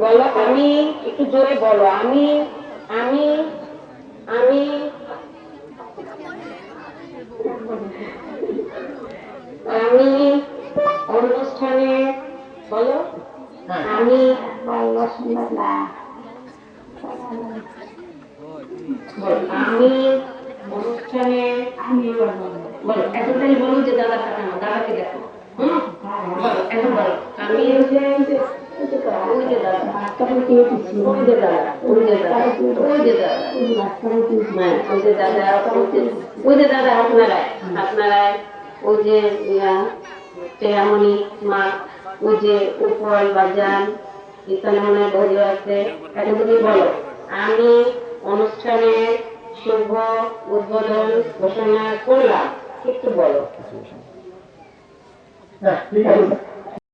বলো আমি একটু জোরে বলো আমি আমি আমি। আমি অনুষ্ঠানে বলো আমি আমি অনুষ্ঠানে আমি বলো তাই বলো যে দাদা টাকা দাদাকে দেখো হুম? এখন বলো আমি আমি অনুষ্ঠানের শুভ উদ্বোধন ঘোষণা করলাম একটু বলো ঠিক আছে